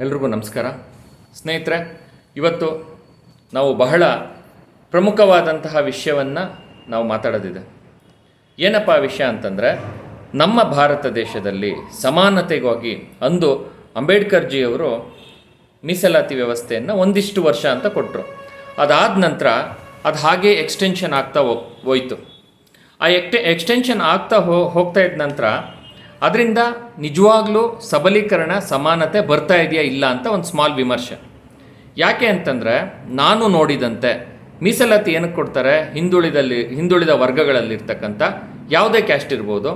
ಎಲ್ರಿಗೂ ನಮಸ್ಕಾರ. ಸ್ನೇಹಿತರೆ, ಇವತ್ತು ನಾವು ಬಹಳ ಪ್ರಮುಖವಾದಂತಹ ವಿಷಯವನ್ನು ನಾವು ಮಾತಾಡೋದಿದೆ. ಏನಪ್ಪ ವಿಷಯ ಅಂತಂದರೆ, ನಮ್ಮ ಭಾರತ ದೇಶದಲ್ಲಿ ಸಮಾನತೆಗಾಗಿ ಅಂದು ಅಂಬೇಡ್ಕರ್ಜಿಯವರು ಮೀಸಲಾತಿ ವ್ಯವಸ್ಥೆಯನ್ನು ಒಂದಿಷ್ಟು ವರ್ಷ ಅಂತ ಕೊಟ್ಟರು ಅದಾದ ನಂತರ ಅದು ಹಾಗೆ ಎಕ್ಸ್ಟೆನ್ಷನ್ ಆಗ್ತಾ ಹೋಗ್, ಹೋಯಿತು. ಆ ಎಕ್ಟೆ ಎಕ್ಸ್ಟೆನ್ಷನ್ ಆಗ್ತಾ ಹೋಗ್ತಾ ಇದ್ದ ನಂತರ ಅದರಿಂದ ನಿಜವಾಗ್ಲೂ ಸಬಲೀಕರಣ, ಸಮಾನತೆ ಬರ್ತಾ ಇದೆಯಾ ಇಲ್ಲ ಅಂತ ಒಂದು ಸ್ಮಾಲ್ ವಿಮರ್ಶೆ. ಯಾಕೆ ಅಂತಂದರೆ ನಾನು ನೋಡಿದಂತೆ ಮೀಸಲಾತಿ ಏನಕ್ಕೆ ಕೊಡ್ತಾರೆ? ಹಿಂದುಳಿದಲ್ಲಿ, ಹಿಂದುಳಿದ ವರ್ಗಗಳಲ್ಲಿರ್ತಕ್ಕಂಥ ಯಾವುದೇ ಕ್ಯಾಸ್ಟ್ ಇರ್ಬೋದು,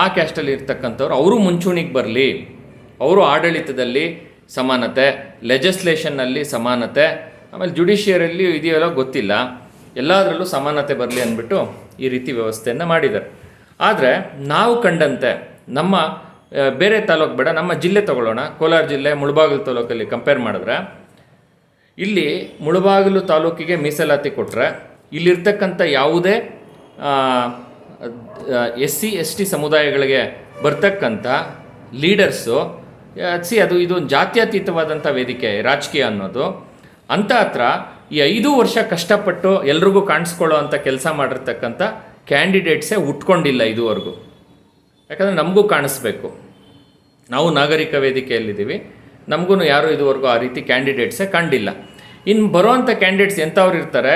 ಆ ಕ್ಯಾಸ್ಟಲ್ಲಿ ಇರ್ತಕ್ಕಂಥವ್ರು ಅವರು ಮುಂಚೂಣಿಗೆ ಬರಲಿ. ಅವರು ಆಡಳಿತದಲ್ಲಿ ಸಮಾನತೆ ಲೆಜಿಸ್ಲೇಷನ್ನಲ್ಲಿ ಸಮಾನತೆ, ಆಮೇಲೆ ಜುಡಿಷಿಯರಲ್ಲಿ ಇದೆಯಲ್ಲ ಗೊತ್ತಿಲ್ಲ. ಎಲ್ಲದರಲ್ಲೂ ಸಮಾನತೆ ಬರಲಿ ಅಂದ್ಬಿಟ್ಟು ಈ ರೀತಿ ವ್ಯವಸ್ಥೆಯನ್ನು ಮಾಡಿದ್ದಾರೆ. ಆದರೆ ನಾವು ಕಂಡಂತೆ ನಮ್ಮ ಬೇರೆ ತಾಲೂಕು ಬೇಡ, ನಮ್ಮ ಜಿಲ್ಲೆ ತಗೊಳ್ಳೋಣ. ಕೋಲಾರ ಜಿಲ್ಲೆ, ಮುಳಬಾಗಿಲು ತಾಲೂಕಲ್ಲಿ ಕಂಪೇರ್ ಮಾಡಿದ್ರೆ, ಇಲ್ಲಿ ಮುಳಬಾಗಿಲು ತಾಲೂಕಿಗೆ ಮೀಸಲಾತಿ ಕೊಟ್ಟರೆ ಇಲ್ಲಿರ್ತಕ್ಕಂಥ ಯಾವುದೇ ಎಸ್ ಸಿ ಎಸ್ ಟಿ ಸಮುದಾಯಗಳಿಗೆ ಬರ್ತಕ್ಕಂಥ ಲೀಡರ್ಸು ಸಿ, ಅದು ಇದು ಒಂದು ಜಾತ್ಯತೀತವಾದಂಥ ವೇದಿಕೆ, ರಾಜಕೀಯ ಅನ್ನೋದು. ಅಂತ ಹತ್ರ ಈ ಐದು ವರ್ಷ ಕಷ್ಟಪಟ್ಟು ಎಲ್ರಿಗೂ ಕಾಣಿಸ್ಕೊಳ್ಳೋ ಅಂಥ ಕೆಲಸ ಮಾಡಿರ್ತಕ್ಕಂಥ ಕ್ಯಾಂಡಿಡೇಟ್ಸೇ ಉಟ್ಕೊಂಡಿಲ್ಲ ಇದುವರೆಗೂ. ಯಾಕಂದರೆ ನಮಗೂ ಕಾಣಿಸ್ಬೇಕು. ನಾವು ನಾಗರಿಕ ವೇದಿಕೆಯಲ್ಲಿದ್ದೀವಿ. ನಮಗೂ ಯಾರೂ ಇದುವರೆಗೂ ಆ ರೀತಿ ಕ್ಯಾಂಡಿಡೇಟ್ಸೇ ಕಂಡಿಲ್ಲ. ಇನ್ನು ಬರುವಂಥ ಕ್ಯಾಂಡಿಡೇಟ್ಸ್ ಎಂಥವ್ರು ಇರ್ತಾರೆ?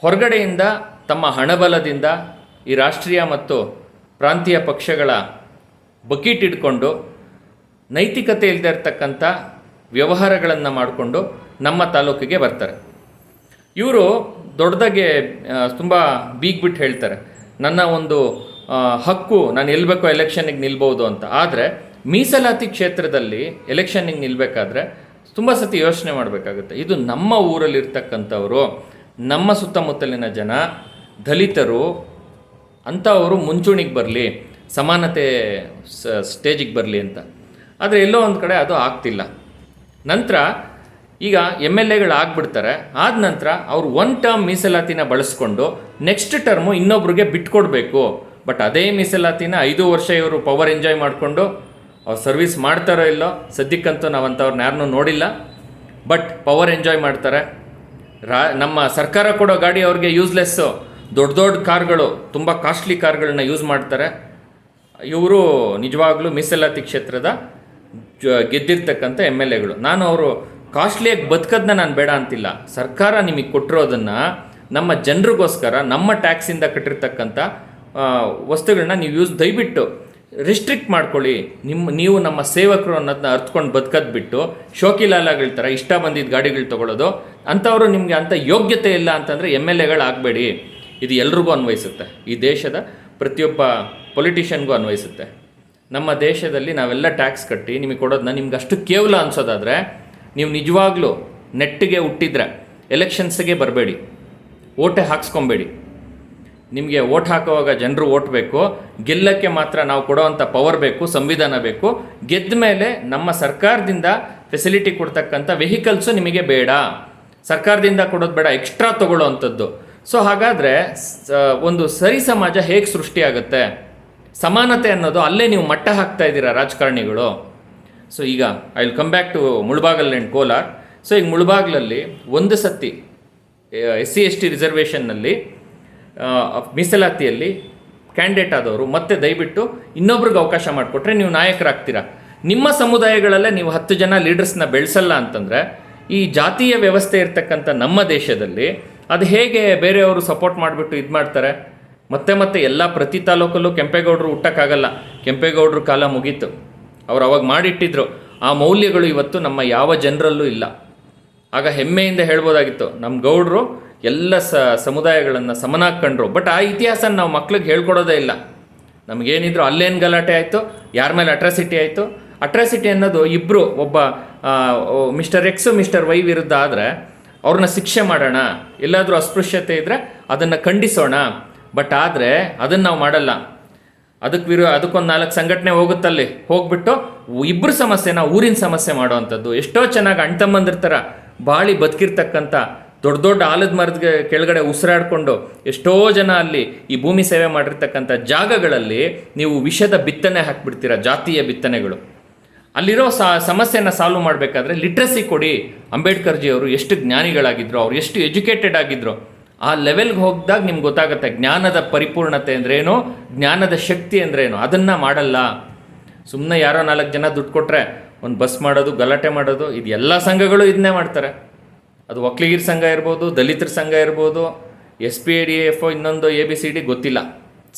ಹೊರಗಡೆಯಿಂದ ತಮ್ಮ ಹಣಬಲದಿಂದ ಈ ರಾಷ್ಟ್ರೀಯ ಮತ್ತು ಪ್ರಾಂತೀಯ ಪಕ್ಷಗಳ ಬಕೀಟ್ ಇಟ್ಕೊಂಡು, ನೈತಿಕತೆ ಇಲ್ಲದೆ ಇರ್ತಕ್ಕಂಥ ವ್ಯವಹಾರಗಳನ್ನು ಮಾಡಿಕೊಂಡು ನಮ್ಮ ತಾಲೂಕಿಗೆ ಬರ್ತಾರೆ. ಇವರು ದೊಡ್ಡದಾಗೆ ತುಂಬ ಬೀಗ್ಬಿಟ್ಟು ಹೇಳ್ತಾರೆ. ನನ್ನ ಒಂದು ಹಕ್ಕು, ನಾನು ಎಲ್ಲಿ ಬೇಕೋ ಎಲೆಕ್ಷನ್ನಿಗೆ ನಿಲ್ಬೋದು ಅಂತ. ಆದರೆ, ಮೀಸಲಾತಿ ಕ್ಷೇತ್ರದಲ್ಲಿ ಎಲೆಕ್ಷನ್ನಿಗೆ ನಿಲ್ಲಬೇಕಾದ್ರೆ ತುಂಬ ಸತಿ ಯೋಚನೆ ಮಾಡಬೇಕಾಗುತ್ತೆ. ಇದು ನಮ್ಮ ಊರಲ್ಲಿರ್ತಕ್ಕಂಥವರು, ನಮ್ಮ ಸುತ್ತಮುತ್ತಲಿನ ಜನ, ದಲಿತರು, ಅಂಥವರು ಮುಂಚೂಣಿಗೆ ಬರಲಿ, ಸಮಾನತೆ ಸ್ಟೇಜಿಗೆ ಬರಲಿ ಅಂತ. ಆದರೆ ಎಲ್ಲೋ ಒಂದು ಕಡೆ ಅದು ಆಗ್ತಿಲ್ಲ. ನಂತರ ಈಗ ಎಂ ಎಲ್ ಎಗಳು ಆಗ್ಬಿಡ್ತಾರೆ. ಆದ ನಂತರ ಅವ್ರು ಒನ್ ಟರ್ಮ್ ಮೀಸಲಾತಿನ ಬಳಸ್ಕೊಂಡು ನೆಕ್ಸ್ಟ್ ಟರ್ಮು ಇನ್ನೊಬ್ರಿಗೆ ಬಿಟ್ಕೊಡ್ಬೇಕು. ಬಟ್ ಅದೇ ಮೀಸಲಾತಿನ ಐದು ವರ್ಷ ಇವರು ಪವರ್ ಎಂಜಾಯ್ ಮಾಡಿಕೊಂಡು ಅವ್ರು ಸರ್ವಿಸ್ ಮಾಡ್ತಾರೋ ಇಲ್ಲೋ, ಸದ್ಯಕ್ಕಂತೂ ನಾವು ಅಂಥವ್ರನ್ನ ಯಾರನ್ನೂ ನೋಡಿಲ್ಲ. ಬಟ್ ಪವರ್ ಎಂಜಾಯ್ ಮಾಡ್ತಾರೆ. ರಾ, ನಮ್ಮ ಸರ್ಕಾರ ಕೊಡೋ ಗಾಡಿ ಅವ್ರಿಗೆ ಯೂಸ್ಲೆಸ್ಸು ದೊಡ್ಡ ದೊಡ್ಡ ಕಾರ್ಗಳು, ತುಂಬ ಕಾಸ್ಟ್ಲಿ ಕಾರ್ಗಳನ್ನ ಯೂಸ್ ಮಾಡ್ತಾರೆ. ಇವರು ನಿಜವಾಗ್ಲೂ ಮೀಸಲಾತಿ ಕ್ಷೇತ್ರದ ಜ- ಗೆದ್ದಿರ್ತಕ್ಕಂಥ ಎಂ ಎಲ್ ಎಗಳು. ನಾನು ಅವರು ಕಾಸ್ಟ್ಲಿಯಾಗಿ ಬದುಕೋದನ್ನ ನಾನು ಬೇಡ ಅಂತಿಲ್ಲ. ಸರ್ಕಾರ ನಿಮಗೆ ಕೊಟ್ಟಿರೋದನ್ನು ನಮ್ಮ ಜನರಿಗೋಸ್ಕರ, ನಮ್ಮ ಟ್ಯಾಕ್ಸಿಂದ ಕಟ್ಟಿರ್ತಕ್ಕಂಥ ವಸ್ತುಗಳನ್ನ ನೀವು ಯೂಸ್ ದಯವಿಟ್ಟು ರಿಸ್ಟ್ರಿಕ್ಟ್ ಮಾಡ್ಕೊಳ್ಳಿ. ನಿಮ್ಮ, ನೀವು ನಮ್ಮ ಸೇವಕರು ಅನ್ನೋದನ್ನ ಅರ್ತ್ಕೊಂಡು ಬದುಕೋದು ಬಿಟ್ಟು ಶೋಕಿಲಾಲಾಗಳ ಥರ ಇಷ್ಟ ಬಂದಿದ್ದ ಗಾಡಿಗಳು ತೊಗೊಳ್ಳೋದು ಅಂಥವರು ನಿಮಗೆ ಅಂಥ ಯೋಗ್ಯತೆ ಇಲ್ಲ ಅಂತಂದರೆ ಎಂ ಎಲ್ ಎಗಳಾಗಬೇಡಿ ಇದು ಎಲ್ರಿಗೂ ಅನ್ವಯಿಸುತ್ತೆ. ಈ ದೇಶದ ಪ್ರತಿಯೊಬ್ಬ ಪೊಲಿಟಿಷಿಯನ್ಗೂ ಅನ್ವಯಿಸುತ್ತೆ. ನಮ್ಮ ದೇಶದಲ್ಲಿ ನಾವೆಲ್ಲ ಟ್ಯಾಕ್ಸ್ ಕಟ್ಟಿ ನಿಮಗೆ ಕೊಡೋದನ್ನ ನಿಮ್ಗೆ ಅಷ್ಟು ಕೇವಲ ಅನ್ಸೋದಾದರೆ, ನೀವು ನಿಜವಾಗ್ಲೂ ನೆಟ್ಟಿಗೆ ಹುಟ್ಟಿದ್ರೆ ಎಲೆಕ್ಷನ್ಸ್ಗೆ ಬರಬೇಡಿ. ಓಟೆ ಹಾಕ್ಸ್ಕೊಬೇಡಿ. ನಿಮಗೆ ಓಟ್ ಹಾಕುವಾಗ ಜನರು ಓಟ್ ಬೇಕು, ಗೆಲ್ಲಕ್ಕೆ ಮಾತ್ರ ನಾವು ಕೊಡೋವಂಥ ಪವರ್ ಬೇಕು, ಸಂವಿಧಾನ ಬೇಕು. ಗೆದ್ದ ಮೇಲೆ ನಮ್ಮ ಸರ್ಕಾರದಿಂದ ಫೆಸಿಲಿಟಿ ಕೊಡ್ತಕ್ಕಂಥ ವೆಹಿಕಲ್ಸು ನಿಮಗೆ ಬೇಡ. ಸರ್ಕಾರದಿಂದ ಕೊಡೋದು ಬೇಡ ಎಕ್ಸ್ಟ್ರಾ ತಗೊಳ್ಳೋ ಅಂಥದ್ದು ಸೊ ಹಾಗಾದರೆ ಒಂದು ಸರಿ ಸಮಾಜ ಹೇಗೆ ಸೃಷ್ಟಿಯಾಗುತ್ತೆ? ಸಮಾನತೆ ಅನ್ನೋದು ಅಲ್ಲೇ ನೀವು ಮಟ್ಟ ಹಾಕ್ತಾ ಇದ್ದೀರಾ ರಾಜಕಾರಣಿಗಳು? ಸೊ ಈಗ I will come back to Mulbagal and Kolar. So ಈಗ ಮುಳಬಾಗ್ಲಲ್ಲಿ ಒಂದು ಸತಿ ಎಸ್ ಸಿ, ಎಸ್ ಟಿ ರಿಸರ್ವೇಷನ್ನಲ್ಲಿ ಮೀಸಲಾತಿಯಲ್ಲಿ ಕ್ಯಾಂಡಿಡೇಟ್ ಆದವರು ಮತ್ತೆ ದಯವಿಟ್ಟು ಇನ್ನೊಬ್ರಿಗೆ ಅವಕಾಶ ಮಾಡಿಕೊಟ್ರೆ ನೀವು ನಾಯಕರಾಗ್ತೀರಾ? ನಿಮ್ಮ ಸಮುದಾಯಗಳಲ್ಲೇ ನೀವು ಹತ್ತು ಜನ ಲೀಡರ್ಸ್ನ ಬೆಳೆಸಲ್ಲ ಅಂತಂದರೆ, ಈ ಜಾತಿಯ ವ್ಯವಸ್ಥೆ ಇರ್ತಕ್ಕಂಥ ನಮ್ಮ ದೇಶದಲ್ಲಿ ಅದು ಹೇಗೆ ಬೇರೆಯವರು ಸಪೋರ್ಟ್ ಮಾಡಿಬಿಟ್ಟು ಇದು ಮಾಡ್ತಾರೆ? ಮತ್ತೆ ಮತ್ತೆ ಎಲ್ಲ ಪ್ರತಿ ತಾಲೂಕಲ್ಲೂ ಕೆಂಪೇಗೌಡರು ಹುಟ್ಟಕ್ಕಾಗಲ್ಲ. ಕೆಂಪೇಗೌಡರು ಕಾಲ ಮುಗೀತು. ಅವ್ರು ಅವಾಗ ಮಾಡಿಟ್ಟಿದ್ರು. ಆ ಮೌಲ್ಯಗಳು ಇವತ್ತು ನಮ್ಮ ಯಾವ ಜನರಲ್ಲೂ ಇಲ್ಲ. ಆಗ ಹೆಮ್ಮೆಯಿಂದ ಹೇಳ್ಬೋದಾಗಿತ್ತು. ನಮ್ಮ ಗೌಡರು ಎಲ್ಲ ಸ, ಸಮುದಾಯಗಳನ್ನು ಸಮನಾಗಿ ಕಂಡ್ರು ಬಟ್ ಆ ಇತಿಹಾಸ ನಾವು ಮಕ್ಳಿಗೆ ಹೇಳ್ಕೊಡೋದೇ ಇಲ್ಲ. ನಮಗೇನಿದ್ರು ಅಲ್ಲೇನು ಗಲಾಟೆ ಆಯಿತು, ಯಾರ ಮೇಲೆ ಅಟ್ರಾಸಿಟಿ ಆಯಿತು. ಅಟ್ರಾಸಿಟಿ ಅನ್ನೋದು ಇಬ್ಬರು ಒಬ್ಬ ಮಿಸ್ಟರ್ ಎಕ್ಸ್ ಮಿಸ್ಟರ್ ವೈ ವಿರುದ್ಧ ಆದರೆ ಅವ್ರನ್ನ ಶಿಕ್ಷೆ ಮಾಡೋಣ. ಎಲ್ಲಾದರೂ ಅಸ್ಪೃಶ್ಯತೆ ಇದ್ದರೆ ಅದನ್ನು ಖಂಡಿಸೋಣ. ಬಟ್ ಆದರೆ ಅದನ್ನು ನಾವು ಮಾಡಲ್ಲ. ಅದಕ್ಕೆ ವಿರು, ಅದಕ್ಕೊಂದು ನಾಲ್ಕು ಸಂಘಟನೆ ಹೋಗುತ್ತಲ್ಲಿ. ಹೋಗ್ಬಿಟ್ಟು ಇಬ್ಬರು ಸಮಸ್ಯೆನ ಊರಿನ ಸಮಸ್ಯೆ ಮಾಡುವಂಥದ್ದು ಎಷ್ಟೋ ಚೆನ್ನಾಗಿ ಅಣ್ತಮ್ಮಂದಿರ್ತಾರ ಬಾಳಿ ಬದುಕಿರ್ತಕ್ಕಂಥ ದೊಡ್ಡ ದೊಡ್ಡ ಆಲದ ಮರದ ಕೆಳಗಡೆ ಉಸಿರಾಡಿಕೊಂಡು ಎಷ್ಟೋ ಜನ ಅಲ್ಲಿ ಈ ಭೂಮಿ ಸೇವೆ ಮಾಡಿರ್ತಕ್ಕಂಥ ಜಾಗಗಳಲ್ಲಿ ನೀವು ವಿಷದ ಬಿತ್ತನೆ ಹಾಕ್ಬಿಡ್ತೀರ, ಜಾತಿಯ ಬಿತ್ತನೆಗಳು. ಅಲ್ಲಿರೋ ಸಾ, ಸಮಸ್ಯೆನ ಸಾಲ್ವ್ ಮಾಡಬೇಕಾದ್ರೆ ಲಿಟ್ರಸಿ ಕೊಡಿ. ಅಂಬೇಡ್ಕರ್ಜಿ ಅವರು ಎಷ್ಟು ಜ್ಞಾನಿಗಳಾಗಿದ್ರು, ಅವ್ರು ಎಷ್ಟು ಎಜುಕೇಟೆಡ್ ಆಗಿದ್ರು. ಆ ಲೆವೆಲ್ಗೆ ಹೋಗಿದಾಗ ನಿಮ್ಗೆ ಗೊತ್ತಾಗುತ್ತೆ ಜ್ಞಾನದ ಪರಿಪೂರ್ಣತೆ ಅಂದ್ರೇನು ಜ್ಞಾನದ ಶಕ್ತಿ ಅಂದ್ರೇನು ಅದನ್ನು ಮಾಡಲ್ಲ. ಸುಮ್ಮನೆ ಯಾರೋ ನಾಲ್ಕು ಜನ ದುಡ್ಡು ಕೊಟ್ಟರೆ ಒಂದು ಬಸ್ ಮಾಡೋದು, ಗಲಾಟೆ ಮಾಡೋದು, ಇದು ಎಲ್ಲ ಸಂಘಗಳು ಇದನ್ನೇ ಮಾಡ್ತಾರೆ. ಅದು ಒಕ್ಲಿಗಿರ್ ಸಂಘ ಇರ್ಬೋದು, ದಲಿತರ ಸಂಘ ಇರ್ಬೋದು, S P A D, F ಇನ್ನೊಂದು ಎ ಬಿ ಸಿ ಡಿ ಗೊತ್ತಿಲ್ಲ.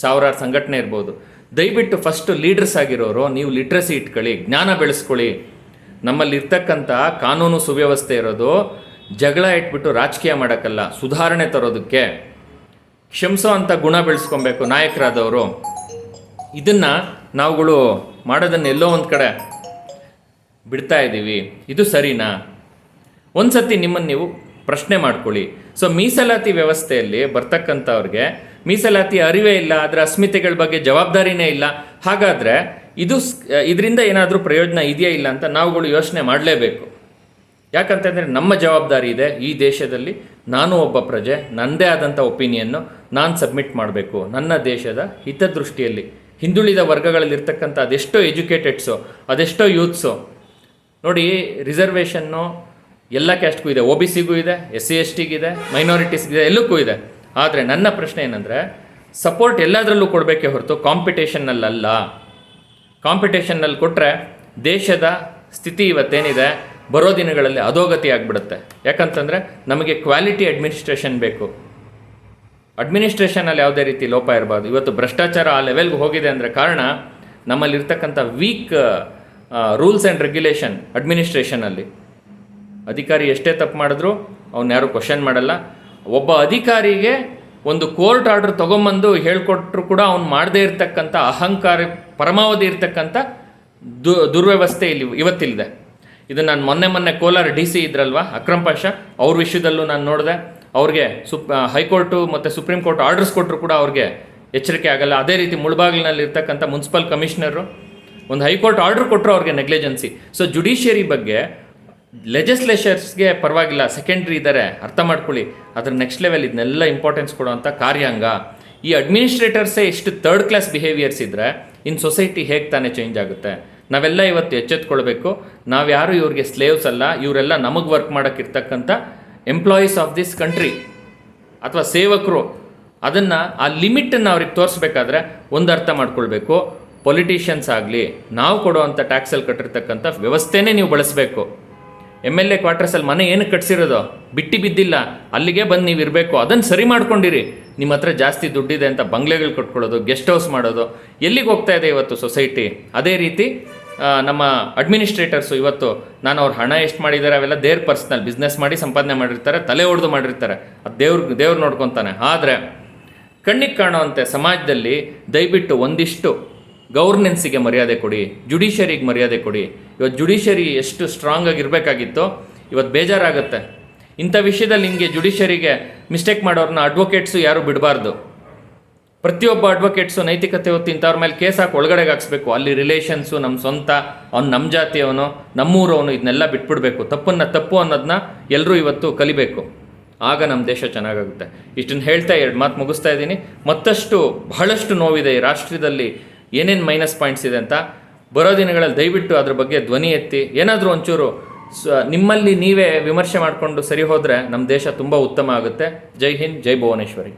ಸಾವಿರಾರು ಸಂಘಟನೆ ಇರ್ಬೋದು. ದಯವಿಟ್ಟು ಫಸ್ಟ್ ಲೀಡರ್ಸ್ ಆಗಿರೋರು, ನೀವು ಲಿಟ್ರಸಿ ಇಟ್ಕೊಳ್ಳಿ, ಜ್ಞಾನ ಬೆಳೆಸ್ಕೊಳ್ಳಿ. ನಮ್ಮಲ್ಲಿ ಇರ್ತಕ್ಕಂಥ ಕಾನೂನು ಸುವ್ಯವಸ್ಥೆ ಇರೋದು, ಜಗಳ ಇಟ್ಬಿಟ್ಟು ರಾಜಕೀಯ ಮಾಡೋಕ್ಕಲ್ಲ, ಸುಧಾರಣೆ ತರೋದಕ್ಕೆ. ಕ್ಷಮಿಸೋ ಅಂತ ಗುಣ ಬೆಳೆಸ್ಕೊಬೇಕು ನಾಯಕರಾದವರು. ಇದನ್ನು ನಾವುಗಳು ಮಾಡೋದನ್ನು ಎಲ್ಲೋ ಒಂದು ಕಡೆ ಬಿಡ್ತಾ ಇದ್ದೀವಿ ಇದು ಸರಿನಾ? ಒಂದು ಸತಿ ನಿಮ್ಮನ್ನು ನೀವು ಪ್ರಶ್ನೆ ಮಾಡ್ಕೊಳ್ಳಿ. ಸೊ ಮೀಸಲಾತಿ ವ್ಯವಸ್ಥೆಯಲ್ಲಿ ಬರ್ತಕ್ಕಂಥವ್ರಿಗೆ ಮೀಸಲಾತಿ ಅರಿವೇ ಇಲ್ಲ ಅದರ ಅಸ್ಮಿತೆಗಳ ಬಗ್ಗೆ ಜವಾಬ್ದಾರಿನೇ ಇಲ್ಲ. ಹಾಗಾದರೆ ಇದು ಇದರಿಂದ ಏನಾದರೂ ಪ್ರಯೋಜನ ಇದೆಯಾ ಇಲ್ಲ ಅಂತ ನಾವುಗಳು ಯೋಚನೆ ಮಾಡಲೇಬೇಕು. ಯಾಕಂತಂದರೆ ನಮ್ಮ ಜವಾಬ್ದಾರಿ ಇದೆ ಈ ದೇಶದಲ್ಲಿ. ನಾನು ಒಬ್ಬ ಪ್ರಜೆ ನನ್ನದೇ ಆದಂಥ ಒಪಿನಿಯನ್ನು ನಾನು ಸಬ್ಮಿಟ್ ಮಾಡಬೇಕು. ನನ್ನ ದೇಶದ ಹಿತದೃಷ್ಟಿಯಲ್ಲಿ, ಹಿಂದುಳಿದ ವರ್ಗಗಳಲ್ಲಿರ್ತಕ್ಕಂಥ ಅದೆಷ್ಟೋ ಎಜುಕೇಟೆಡ್ಸು, ಅದೆಷ್ಟೋ ಯೂತ್ಸು, ನೋಡಿ, ರಿಸರ್ವೇಷನ್ನು ಎಲ್ಲ ಕ್ಯಾಸ್ಟ್ಗೂ ಇದೆ. ಒ ಬಿ ಸಿಗೂ ಇದೆ ಎಸ್ ಸಿ ಎಸ್ ಟಿಗಿದೆ ಮೈನಾರಿಟೀಸ್ಗಿದೆ ಎಲ್ಲಕ್ಕೂ ಇದೆ. ಆದರೆ ನನ್ನ ಪ್ರಶ್ನೆ ಏನಂದರೆ ಸಪೋರ್ಟ್ ಎಲ್ಲದರಲ್ಲೂ ಕೊಡಬೇಕೇ ಹೊರತು ಕಾಂಪಿಟೇಷನ್ನಲ್ಲ ಕಾಂಪಿಟೇಷನ್ನಲ್ಲಿ ಕೊಟ್ಟರೆ ದೇಶದ ಸ್ಥಿತಿ ಇವತ್ತೇನಿದೆ, ಬರೋ ದಿನಗಳಲ್ಲಿ ಅಧೋಗತಿ ಆಗಿಬಿಡುತ್ತೆ. ಯಾಕಂತಂದರೆ ನಮಗೆ ಕ್ವಾಲಿಟಿ ಅಡ್ಮಿನಿಸ್ಟ್ರೇಷನ್ ಬೇಕು. ಅಡ್ಮಿನಿಸ್ಟ್ರೇಷನಲ್ಲಿ ಯಾವುದೇ ರೀತಿ ಲೋಪ ಇರಬಾರ್ದು. ಇವತ್ತು ಭ್ರಷ್ಟಾಚಾರ ಆ ಲೆವೆಲ್ಗೆ ಹೋಗಿದೆ ಅಂದರೆ ಕಾರಣ ನಮ್ಮಲ್ಲಿರ್ತಕ್ಕಂಥ ವೀಕ್ ರೂಲ್ಸ್ ಆ್ಯಂಡ್ ರೆಗ್ಯುಲೇಷನ್ ಅಡ್ಮಿನಿಸ್ಟ್ರೇಷನಲ್ಲಿ ಅಧಿಕಾರಿ ಎಷ್ಟೇ ತಪ್ಪು ಮಾಡಿದ್ರು ಅವ್ನು ಯಾರು ಕ್ವಶನ್ ಮಾಡಲ್ಲ. ಒಬ್ಬ ಅಧಿಕಾರಿಗೆ ಒಂದು ಕೋರ್ಟ್ ಆರ್ಡರ್ ತೊಗೊಂಬಂದು ಹೇಳ್ಕೊಟ್ರು ಕೂಡ ಅವ್ನು ಮಾಡದೇ ಇರತಕ್ಕಂಥ ಅಹಂಕಾರ, ಪರಮಾವಧಿ ಇರತಕ್ಕಂಥ ದು, ದುರ್ವ್ಯವಸ್ಥೆ ಇಲ್ಲಿ ಇವತ್ತಿಲ್ಲದೆ ಇದು ನಾನು ಮೊನ್ನೆ ಮೊನ್ನೆ ಕೋಲಾರ ಡಿ ಸಿ ಇದ್ರಲ್ವಾ ಅಕ್ರಮ್ ಪಾಷ, ಅವ್ರ ವಿಷಯದಲ್ಲೂ ನಾನು ನೋಡಿದೆ. ಅವ್ರಿಗೆ ಸುಪ್ ಹೈಕೋರ್ಟು ಮತ್ತು ಸುಪ್ರೀಂ ಕೋರ್ಟ್ ಆರ್ಡರ್ಸ್ ಕೊಟ್ಟರು ಕೂಡ ಅವ್ರಿಗೆ ಎಚ್ಚರಿಕೆ ಆಗಲ್ಲ. ಅದೇ ರೀತಿ ಮುಳಬಾಗಿಲಿನಲ್ಲಿ ಇರ್ತಕ್ಕಂಥ ಮುನ್ಸಿಪಲ್ ಕಮಿಷನರು, ಒಂದು ಹೈಕೋರ್ಟ್ ಆರ್ಡರ್ ಕೊಟ್ಟರು ಅವ್ರಿಗೆ ನೆಗ್ಲಿಜೆನ್ಸಿ ಸೊ ಜುಡಿಷಿಯರಿ ಬಗ್ಗೆ ಲೆಜಿಸ್ಲೇಷರ್ಸ್ಗೆ ಪರವಾಗಿಲ್ಲ ಸೆಕೆಂಡ್ರಿ ಇದ್ದಾರೆ ಅರ್ಥ ಮಾಡ್ಕೊಳ್ಳಿ. ಅದ್ರ ನೆಕ್ಸ್ಟ್ ಲೆವೆಲ್ ಇದನ್ನೆಲ್ಲ ಇಂಪಾರ್ಟೆನ್ಸ್ ಕೊಡುವಂಥ ಕಾರ್ಯಾಂಗ. ಈ ಅಡ್ಮಿನಿಸ್ಟ್ರೇಟರ್ಸೇ ಇಷ್ಟು ತರ್ಡ್ ಕ್ಲಾಸ್ ಬಿಹೇವಿಯರ್ಸ್ ಇದ್ದರೆ ಇನ್ ಸೊಸೈಟಿ ಹೇಗೆ ತಾನೇ ಚೇಂಜ್ ಆಗುತ್ತೆ? ನಾವೆಲ್ಲ ಇವತ್ತು ಎಚ್ಚೆತ್ಕೊಳ್ಬೇಕು. ನಾವ್ಯಾರು ಇವ್ರಿಗೆ ಸ್ಲೇವ್ಸ್ ಅಲ್ಲ, ಇವರೆಲ್ಲ ನಮಗೆ ವರ್ಕ್ ಮಾಡೋಕ್ಕಿರ್ತಕ್ಕಂಥ ಎಂಪ್ಲಾಯೀಸ್ ಆಫ್ ದಿಸ್ ಕಂಟ್ರಿ ಅಥವಾ ಸೇವಕರು. ಅದನ್ನು ಆ ಲಿಮಿಟನ್ನು ಅವ್ರಿಗೆ ತೋರಿಸ್ಬೇಕಾದ್ರೆ ಒಂದು ಅರ್ಥ ಮಾಡ್ಕೊಳ್ಬೇಕು. ಪೊಲಿಟಿಷಿಯನ್ಸ್ ಆಗಲಿ, ನಾವು ಕೊಡುವಂಥ ಟ್ಯಾಕ್ಸಲ್ಲಿ ಕಟ್ಟಿರ್ತಕ್ಕಂಥ ವ್ಯವಸ್ಥೆನೇ ನೀವು ಬಳಸಬೇಕು. ಎಂ ಎಲ್ ಎ ಕ್ವಾರ್ಟರ್ಸಲ್ಲಿ ಮನೆ ಏನು ಕಟ್ಸಿರೋದು? ಬಿಟ್ಟಿ ಬಿದ್ದಿಲ್ಲ. ಅಲ್ಲಿಗೆ ಬಂದು ನೀವು ಇರಬೇಕು. ಅದನ್ನು ಸರಿ ಮಾಡ್ಕೊಂಡಿರಿ. ನಿಮ್ಮ ಹತ್ರ ಜಾಸ್ತಿ ದುಡ್ಡಿದೆ ಅಂತ ಬಂಗ್ಲೆಗಳು ಕಟ್ಕೊಳ್ಳೋದು, ಗೆಸ್ಟ್ ಹೌಸ್ ಮಾಡೋದು. ಎಲ್ಲಿಗೆ ಹೋಗ್ತಾ ಇದೆ ಇವತ್ತು ಸೊಸೈಟಿ? ಅದೇ ರೀತಿ ನಮ್ಮ ಅಡ್ಮಿನಿಸ್ಟ್ರೇಟರ್ಸು ಇವತ್ತು ನಾನು ಅವ್ರು ಹಣ ಎಷ್ಟು ಮಾಡಿದ್ದಾರೆ ಅವೆಲ್ಲ ದೇವ್ರ ಪರ್ಸ್ನಲ್ ಬಿಸ್ನೆಸ್ ಮಾಡಿ ಸಂಪಾದನೆ ಮಾಡಿರ್ತಾರೆ, ತಲೆ ಹೊಡೆದು ಮಾಡಿರ್ತಾರೆ. ಅದು ದೇವ್ರ, ದೇವ್ರು ನೋಡ್ಕೊತಾನೆ. ಆದರೆ, ಕಣ್ಣಿಗೆ ಕಾಣುವಂತೆ ಸಮಾಜದಲ್ಲಿ ದಯವಿಟ್ಟು ಒಂದಿಷ್ಟು ಗೌರ್ನೆನ್ಸಿಗೆ ಮರ್ಯಾದೆ ಕೊಡಿ ಜುಡಿಷರಿಗೆ ಮರ್ಯಾದೆ ಕೊಡಿ. ಇವತ್ತು ಜುಡಿಷರಿ ಎಷ್ಟು ಸ್ಟ್ರಾಂಗ್ ಆಗಿರಬೇಕಾಗಿತ್ತು ಇವತ್ತು ಬೇಜಾರಾಗುತ್ತೆ. ಇಂಥ ವಿಷಯದಲ್ಲಿ ನಿಮಗೆ ಜುಡಿಷರಿಗೆ ಮಿಸ್ಟೇಕ್ ಮಾಡೋರನ್ನ ಅಡ್ವೊಕೇಟ್ಸು ಯಾರು ಬಿಡಬಾರ್ದು. ಪ್ರತಿಯೊಬ್ಬ ಅಡ್ವೊಕೇಟ್ಸು ನೈತಿಕತೆ ಹೊತ್ತು ಇಂಥವ್ರ ಮೇಲೆ ಕೇಸ್ ಹಾಕಿ ಒಳಗಡೆಗೆ ಹಾಕ್ಸ್ಬೇಕು. ಅಲ್ಲಿ ರಿಲೇಷನ್ಸು ನಮ್ಮ ಸ್ವಂತ, ಅವ್ನು ನಮ್ಮ ಜಾತಿಯವನು ನಮ್ಮೂರವನು ಇದನ್ನೆಲ್ಲ ಬಿಟ್ಬಿಡಬೇಕು. ತಪ್ಪನ್ನು ತಪ್ಪು ಅನ್ನೋದನ್ನ ಎಲ್ಲರೂ ಇವತ್ತು ಕಲಿಬೇಕು. ಆಗ ನಮ್ಮ ದೇಶ ಚೆನ್ನಾಗಾಗುತ್ತೆ. ಇಷ್ಟನ್ನು ಹೇಳ್ತಾ ಎರಡು ಮಾತು ಮುಗಿಸ್ತಾ ಇದ್ದೀನಿ. ಮತ್ತಷ್ಟು ಬಹಳಷ್ಟು ನೋವಿದೆ ಈ ರಾಷ್ಟ್ರದಲ್ಲಿ ಏನೇನು ಮೈನಸ್ ಪಾಯಿಂಟ್ಸ್ ಇದೆ ಅಂತ. ಬರೋ ದಿನಗಳಲ್ಲಿ ದಯವಿಟ್ಟು ಅದ್ರ ಬಗ್ಗೆ ಧ್ವನಿ ಎತ್ತಿ. ಏನಾದರೂ ಒಂಚೂರು ಸ, ನಿಮ್ಮಲ್ಲಿ ನೀವೇ ವಿಮರ್ಶೆ ಮಾಡಿಕೊಂಡು ಸರಿ ಹೋದರೆ ನಮ್ಮ ದೇಶ ತುಂಬ ಉತ್ತಮ ಆಗುತ್ತೆ. ಜೈ ಹಿಂದ್, ಜೈ ಭುವನೇಶ್ವರಿ.